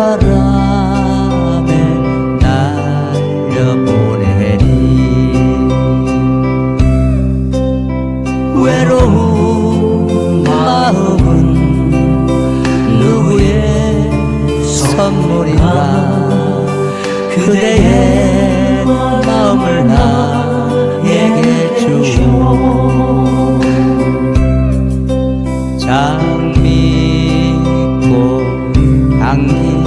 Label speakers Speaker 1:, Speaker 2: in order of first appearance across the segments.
Speaker 1: 바람에 날려보내리. 외로운 마음은 누구의 선물인가? 그대의 마음을 나에게 주고 장미꽃 향기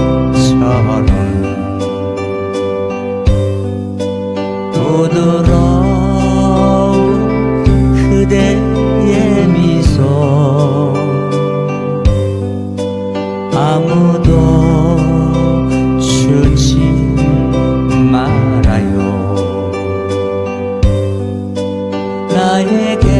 Speaker 1: 나에게만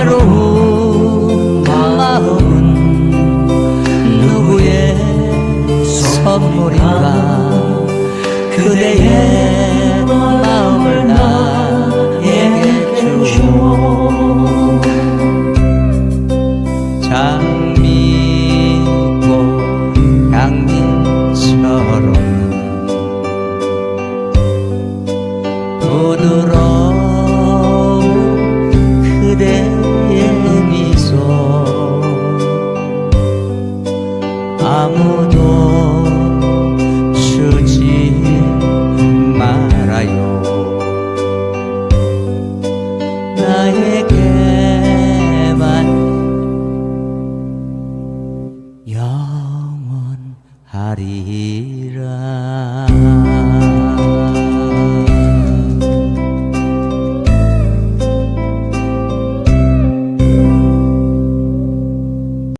Speaker 1: 외로운 마음은 누구의 선물인가? 그대의 마음을 나에게 주오. 장미꽃 향기처럼 부드러운 하리라.